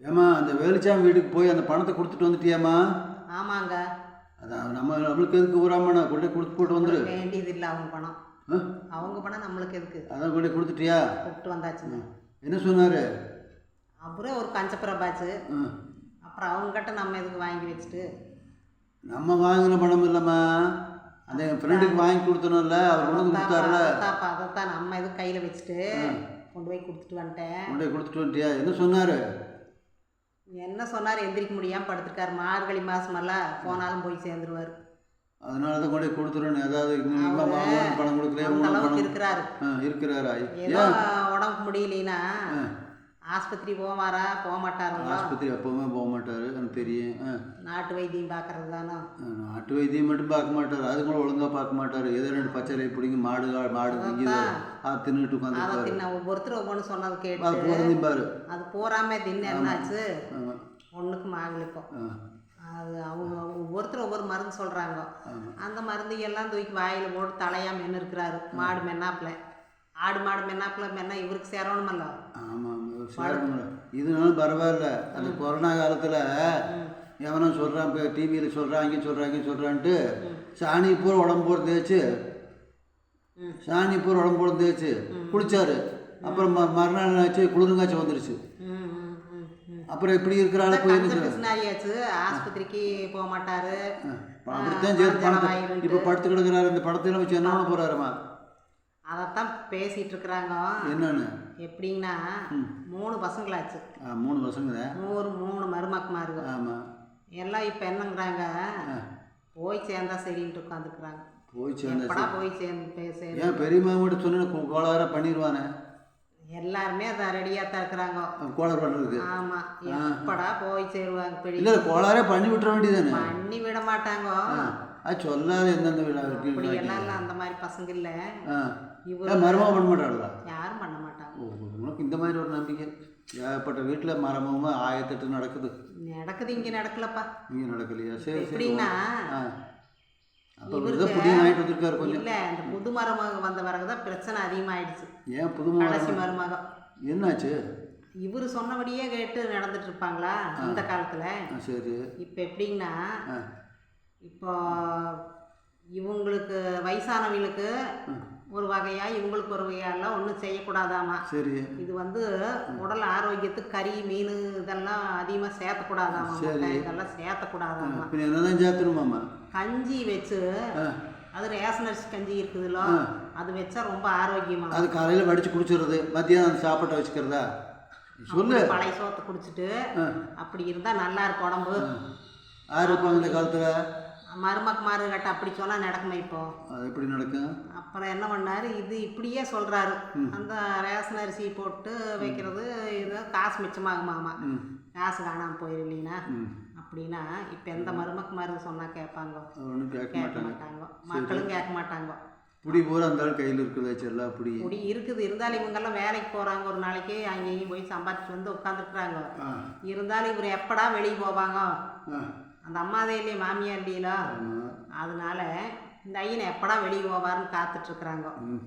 ஏம்மா அந்த வேலுச்சாமி வீட்டுக்கு போய் அந்த பணத்தை கொடுத்துட்டு வந்துட்டியாம்மா? ஆமாங்க. அதான் நம்ம நம்மளுக்கு எதுக்கு ஊராமண்ணா கொண்டு போய் கொடுத்து போட்டு வந்துரு? வேண்டியது இல்லை அவங்க பணம்? அவங்க பணம் நம்மளுக்கு எதுக்கு? அதான் கொண்டு கொடுத்துட்டியா? கூப்பிட்டு வந்தாச்சுங்க. என்ன சொன்னார்? அப்புறம் ஒரு கஞ்சப்பிரபாச்சு. அப்புறம் அவங்ககிட்ட நம்ம எதுக்கு வாங்கி வச்சுட்டு? நம்ம வாங்கின பணம் இல்லைம்மா. அந்த என் ஃப்ரெண்டுக்கு வாங்கி கொடுத்தனோம்ல அவர் கொண்டு வந்து கொடுத்தாருல. அதைத்தான் நம்ம எதுவும் கையில் வச்சுட்டு கொண்டு போய் கொடுத்துட்டு வந்துட்டேன். கொண்டு போய் கொடுத்துட்டு வந்துட்டியா? என்ன சொன்னார்? என்ன சொன்னார்? எந்திரிக்க முடியாமல் படுத்துருக்காரு. மார்கழி மாதமெல்லாம் போனாலும் போய் சேர்ந்துருவார். அதனால தான் கொண்டு கொடுத்துருன்னு ஏதாவது பணம் பணம் இருக்கிறாரு. இருக்கிறாரா? ஏன்? உடம்புக்கு முடியலைன்னா ஆஸ்பத்திரி போவாரா போக மாட்டாருங்களா? ஆஸ்பத்திரி எப்போவுமே போக மாட்டார் எனக்கு தெரியும் நாட்டு வைத்தியம் பார்க்கறது தானோ நாட்டு வைத்தியம் மட்டும் பார்க்க மாட்டார் அது கூட ஒழுங்காக பார்க்க மாட்டார். ஏதோ ரெண்டு பச்சை பிடிங்க மாடு மாடு திங்குது அது தின்னுட்டு அதை உட்காந்துருப்பாரு தின்ன ஒவ்வொருத்தர் ஒவ்வொன்று சொன்னது அது கேட்டு போகிறதையும் பாரு அது போறாம தின்னு என்னாச்சு? ஆமாம் ஒன்றுக்கும் ஆகல இப்போ ஆ. அது அவங்க ஒவ்வொருத்தர் ஒவ்வொரு மருந்து சொல்கிறாங்க அந்த மருந்து எல்லாம் தூக்கி வாயில் போட்டு தலையாக மென்று இருக்கிறாரு. மாடு மென்னாப்புல. ஆடு மாடு மென்னாப்புல மென்னா இவருக்கு சேரணுமல்ல ஆமாம் சேரணும்ல இதனாலும் பரவாயில்ல. அந்த கொரோனா காலத்தில் எவனோ சொல்கிறான் இப்போ டிவியில் சொல்கிறாங்க சொல்கிறாங்க சொல்கிறான்ட்டு சாணி பூரா உடம்பு போட தேய்ச்சி. சாணி பூரா உடம்பு போட தேய்ச்சி குளிச்சாரு. அப்புறம் ம மறுநாள் ஆச்சு குளிருங்காய்ச்சி வந்துருச்சு. அப்புறம் இப்படி இருக்கிற ஆள் போய் என்ன செய்ய? பிசினாரியாச்சு ஆஸ்பத்திரிக்கு போக மாட்டாரு. அப்ப அப்படித்தான் சேர்த்து பணத்தை. இப்போ படுத்து கிடக்குறாரு இந்த படத்தையும் வச்சு என்ன பண்ண போறாருமா? அதைத்தான் பேசிட்டு இருக்கிறாங்க என்னன்னு? எப்படின்னா மூணு பசங்களாச்சு. மூணு பசங்க தான் மூணு மூணு மருமக்குமாருங்க ஆமாம் எல்லாம் இப்போ என்னங்கிறாங்க? போய் சேர்ந்தா சரின்ட்டு உட்காந்துக்கிறாங்க போய் எப்படா போய் சேர்ந்து ஏன் பெரியம்மா மட்டும் சொன்ன கோளார பண்ணிடுவானே எல்லாருமே அதை ரெடியாக தான் இருக்கிறாங்க கோளாறு பண்ணுறதுக்கு ஆமாம் எப்படா போய் சேருவாங்க இல்லை கோளாரே பண்ணி விட்டுற வேண்டியதானே பண்ணி விட மாட்டாங்க. அது சொல்லாத எந்தெந்த விழா இருக்கு அந்த மாதிரி பசங்க இல்லை ஆ மருமகம் பண்ண மாட்டாளா? யாரும் பண்ண மாட்டாங்க. உனக்கு இந்த மாதிரி ஒரு நம்பிக்கை. ஏகப்பட்ட வீட்டில் மரமும் ஆயிரத்தெட்டு நடக்குது. நடக்குது இங்கே நடக்கலப்பா. இங்கே நடக்கலையா? சரி எப்படின்னா ஆ. இல்லை இந்த புது மருமக வந்த பிறகு தான் பிரச்சனை அதிகமாயிடுச்சு. ஏன் புது கடைசி மரம் மருமகம். என்னாச்சு? இவர் சொன்னபடியே கேட்டு நடந்துட்டு இருப்பாங்களா இந்த காலத்தில்? ஆ, சரி. இப்போ எப்படின்னா ஆ. இப்போ இவங்களுக்கு வயசானவங்களுக்கு ஒரு வகையா இவங்களுக்கு ஒரு வகையெல்லாம் ஒன்றும் செய்யக்கூடாதாமா? சரி. இது வந்து உடல் ஆரோக்கியத்துக்கு கறி மீன் இதெல்லாம் அதிகமாக சேர்த்தக்கூடாதாமா? இதெல்லாம் சேர்த்தக்கூடாதாமா? என்னதான் சேர்த்தணுமாம்மா? கஞ்சி வச்சு அது ரேஷன் அரிசி கஞ்சி இருக்குதுல்ல அது வச்சா ரொம்ப ஆரோக்கியமா அது காலையில் வடித்து குடிச்சிடுறது மத்தியானம் சாப்பாட்டை வச்சுக்கிறதா? சொல்லு. பழைய சோத்தை குடிச்சிட்டு அப்படி இருந்தால் நல்லா இருக்கும் உடம்பு. யார் இருப்பாங்க இந்த காலத்தில்? மருமக்கு மாறு கட்ட அப்படி சொன்னால் நடக்குமா இப்போ? அது எப்படி நடக்கும்? அப்புறம் என்ன பண்ணாரு? இது இப்படியே சொல்றாரு. அந்த ரேஷன் அரிசி போட்டு வைக்கிறது இது காசு மிச்சமாகுமாமா காசு காணாம போயிருந்தீங்கன்னா அப்படின்னா இப்போ எந்த மருமக்கு மருந்து சொன்னா கேட்பாங்க? கேட்க மாட்டாங்க. மக்களும் கேட்க மாட்டாங்க? புடி பூரா அந்த ஆள் கையில் இருக்கிறதாச்சு எல்லாம் புடி. இப்படி இருக்குது. இருந்தாலும் இவங்கெல்லாம் வேலைக்கு போறாங்க. ஒரு நாளைக்கு அங்கேயும் போய் சம்பாதிச்சு வந்து உட்காந்துருக்குறாங்க இருந்தாலும் இவர் எப்படா வெளியே போவாங்க? அந்த அம்மாதே இல்லையே மாமியார் இல்லையில அதனால இந்த ஐயனை எப்படா வெளியே இருக்கிறாங்க ம்.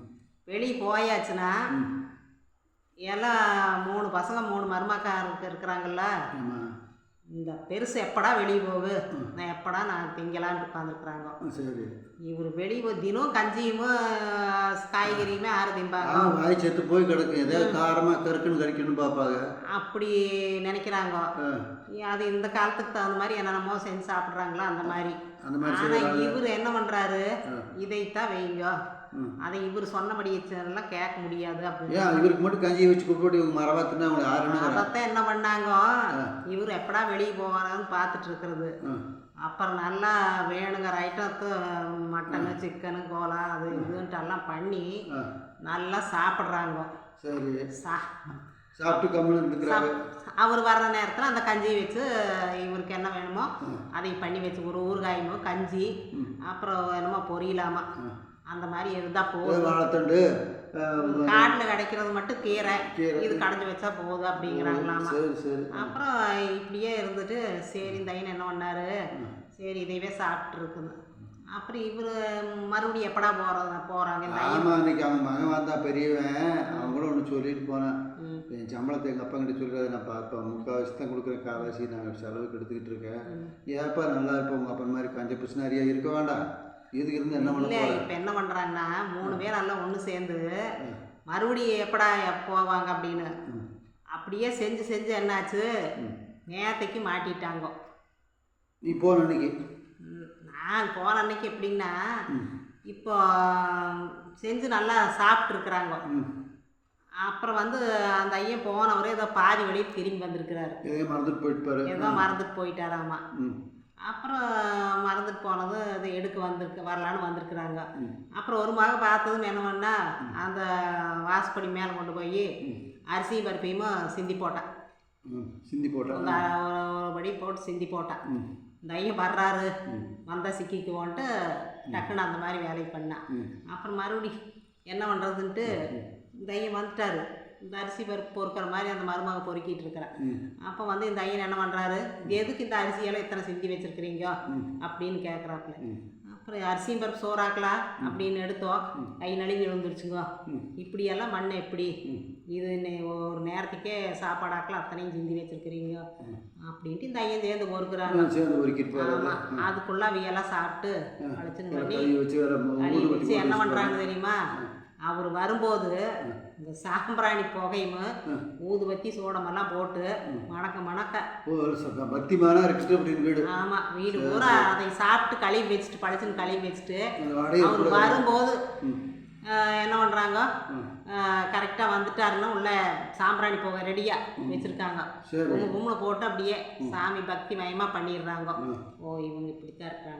வெளியே போயாச்சுன்னா எல்லாம் மூணு பசங்க மூணு மருமக்காருக்கு இருக்கிறாங்கல்ல. இந்த பெருசு எப்படா வெளியே போகு நான் எப்படா நான் திங்கலான்ட்டு உட்காந்துருக்குறாங்க சரி இவர் வெளியே தினம் கஞ்சியும் காய்கறியுமே ஆறு திம்பாங்க வாய் செத்து போய் கிடக்கும் ஏதாவது காரமாக கருக்குன்னு கறிக்கணும்னு பார்ப்பாங்க அப்படி நினைக்கிறாங்க. அது இந்த காலத்துக்கு தகுந்த மாதிரி என்னென்னமோ செஞ்சு சாப்பிட்றாங்களோ அந்த மாதிரி. அந்த மாதிரி ஆனா செய்கிறாங்க இவர் என்ன பண்றாரு? இதைத்தான் வைங்க. அதை இவர் சொன்னபடி எல்லாம் கேட்க முடியாது அப்படின்னு இவருக்கு மட்டும் கஞ்சியை வச்சு கூப்பிட்டு மரவாத்துனா யாருன்னு அதைத்தான் என்ன பண்ணாங்க? இவர் எப்படா வெளியே போவாரான்னு பார்த்துட்டு இருக்கிறது அப்புறம் நல்லா வேணுங்கிற ஐட்டத்தை மட்டனு சிக்கனு கோலா அது இதுன்ட்டு எல்லாம் பண்ணி நல்லா சாப்பிட்றாங்க. சரி. சா அவர் வர்ற நேரத்தில் அந்த கஞ்சியை வச்சு இவருக்கு என்ன வேணுமோ அதை பண்ணி வச்சு ஒரு ஊறுகாயுமோ கஞ்சி அப்புறம் என்னமோ பொரியலாமா. அந்த மாதிரி இருந்தால் போதும். வாழைத்தண்டு காட்டில் கிடைக்கிறது மட்டும் கீரை. இது கடைஞ்சி வச்சா போதும் அப்படிங்கிறாங்களாமா. சரி சரி. அப்புறம் இப்படியே இருந்துட்டு சரி இந்த ஐயன் என்ன பண்ணாரு? சரி இதையவே சாப்பிட்டு இருக்குது. அப்புறம் இவர் மறுபடியும் எப்படா போகிற போகிறாங்க ஆமாம் இன்னைக்கு அவன் மகன் வந்தா பெரியவன். அவன் கூட ஒன்று சொல்லிட்டு போனான். என் சம்பளத்தை எங்கள் அப்பா கிட்ட சொல்கிறத நான் பார்ப்பேன் முக்கால்வாசி தான் கொடுக்குறேன் கால்வாசி. நான் செலவுக்கு எடுத்துக்கிட்டு இருக்கேன். ஏப்பா நல்லா இருப்போம் உங்கள் அப்பா மாதிரி கஞ்ச பிசுனாரியா இருக்க வேண்டாம். இதுக்கு இருந்து என்ன பண்ண இப்போ என்ன பண்ணுறாங்கன்னா மூணு பேர் எல்லாம் ஒன்று சேர்ந்து மறுபடியும் எப்படா போவாங்க அப்படின்னு. அப்படியே செஞ்சு செஞ்சு என்னாச்சு? நேத்தைக்கு மாட்டிட்டாங்க. நீ போன அன்னைக்கு? நான் போன அன்னைக்கு எப்படின்னா இப்போ செஞ்சு நல்லா சாப்பிட்ருக்குறாங்க அப்புறம் வந்து அந்த ஐயன் போனவரே ஏதோ பாதி வழியில் திரும்பி வந்திருக்கிறாரு. எதையும் மறந்துட்டு போயிட்டு பாரு ஏதோ மறந்துட்டு போயிட்டாராமா. அப்புறம் மறந்துட்டு போனது அது எடுக்க வந்திருக்கு வரலான்னு வந்திருக்கிறாங்க. அப்புறம் ஒரு மக பார்த்ததும் என்ன பண்ணா அந்த வாசப்படி மேலே கொண்டு போய் அரிசியும் பருப்பையும் சிந்தி போட்டான். சிந்தி போட்டா? அந்த ஒரு ஒரு படி போட்டு சிந்தி போட்டான். இந்த ஐயன் வர்றாரு. வந்தால் சிக்கிக்குவோன்ட்டு டக்குன்னு அந்த மாதிரி வேலையை பண்ணான். அப்புறம் மறுபடி என்ன பண்ணுறதுன்ட்டு இந்த ஐயன் வந்துட்டாரு. இந்த அரிசி பருப்பு பொறுக்கிற மாதிரி அந்த மருமக பொறுக்கிட்டு இருக்கிறேன் அப்போ வந்து இந்த ஐயன் என்ன பண்ணுறாரு எதுக்கு இந்த அரிசியெல்லாம் இத்தனை சிந்தி வச்சிருக்கிறீங்க? அப்படின்னு கேட்குறாப்புல அப்புறம் அரிசியும் பருப்பு சோறாக்கலாம் அப்படின்னு எடுத்தோம் கை நழுவி விழுந்துருச்சுங்க. இப்படியெல்லாம் மண் எப்படி? இது ஒரு நேரத்துக்கே சாப்பாடாக்கலாம் அத்தனையும் சிந்தி வச்சிருக்கிறீங்க. அப்படின்ட்டு இந்த ஐயன் சேர்ந்து பொறுக்குறாங்க ஆமாம் அதுக்குள்ள அவையெல்லாம் சாப்பிட்டு அழைச்சின்னு பண்ணி என்ன பண்ணுறாங்க தெரியுமா? அவர் வரும்போது இந்த சாம்பிராணி புகையும் ஊதுபத்தி சூடமெல்லாம் போட்டு மணக்க மணக்க. பக்திமானா இருக்குது அப்படின்னு வீடு. ஆமாம் வீடு பூரா அதை சாப்பிட்டு கழுவி வச்சுட்டு பழச்சுன்னு கழுவி வச்சுட்டு அவர் வரும்போது என்ன பண்ணுறாங்க கரெக்டாக வந்துட்டாருன்னா உள்ள சாம்பிராணி புகை ரெடியாக வச்சுருக்காங்க. சரி. கும்பல போட்டு அப்படியே சாமி பக்தி மயமாக பண்ணிடுறாங்க. ஓ இவங்க இப்படித்தான் இருக்கிறாங்க